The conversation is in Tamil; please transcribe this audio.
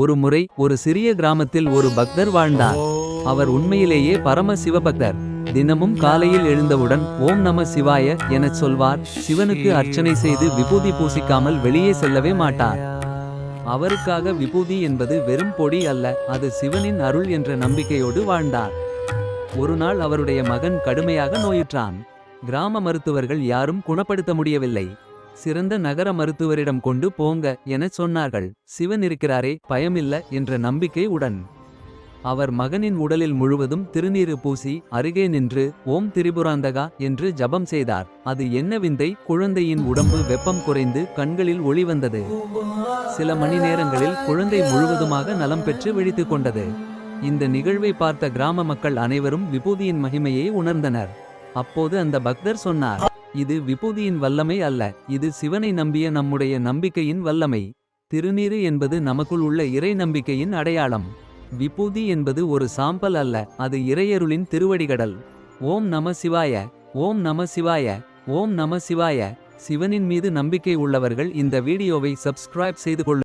ஒரு முறை ஒரு சிறிய கிராமத்தில் ஒரு பக்தர் வாழ்ந்தார். அவர் உண்மையிலேயே பரம சிவபக்தர் தினமும் காலையில் எழுந்தவுடன் ஓம் நம சிவாய எனச் சொல்வார். சிவனுக்கு அர்ச்சனை செய்து விபூதி பூசிக்காமல் வெளியே செல்லவே மாட்டார். அவருக்காக விபூதி என்பது வெறும் பொடி அல்ல அது சிவனின் அருள் என்ற நம்பிக்கையோடு வாழ்ந்தார். ஒரு நாள் அவருடைய மகன் கடுமையாக நோயுற்றான். கிராம மருத்துவர்கள் யாரும் குணப்படுத்த முடியவில்லை. சிறந்த நகர மருத்துவரிடம் கொண்டு போங்க எனச் சொன்னார்கள். சிவன் இருக்கிறாரே பயமில்ல என்ற நம்பிக்கை உடன். அவர் மகனின் உடலில் முழுவதும் திருநீறு பூசி அருகே நின்று ஓம் திரிபுராந்தகா என்று ஜபம் செய்தார். அது என்ன விந்தை? குழந்தையின் உடம்பு வெப்பம் குறைந்து கண்களில் ஒளி வந்தது. சில மணி நேரங்களில் குழந்தை முழுவதுமாக நலம் பெற்று விழித்துக் கொண்டது. இந்த நிகழ்வை பார்த்த கிராம மக்கள் அனைவரும் விபூதியின் மகிமையை உணர்ந்தனர். அப்போது அந்த பக்தர் சொன்னார் இது விபூதியின் வல்லமை அல்ல இது சிவனை நம்பிய நம்முடைய நம்பிக்கையின் வல்லமை. திருநீறு என்பது நமக்குள் உள்ள இறை நம்பிக்கையின் அடையாளம். விபூதி என்பது ஒரு சாம்பல் அல்ல அது இறையருளின் திருவடிகடல். ஓம் நம சிவாய ஓம் நம சிவாய ஓம் நம சிவாய. சிவனின் மீது நம்பிக்கை உள்ளவர்கள் இந்த வீடியோவை சப்ஸ்கிரைப் செய்து கொள்ளு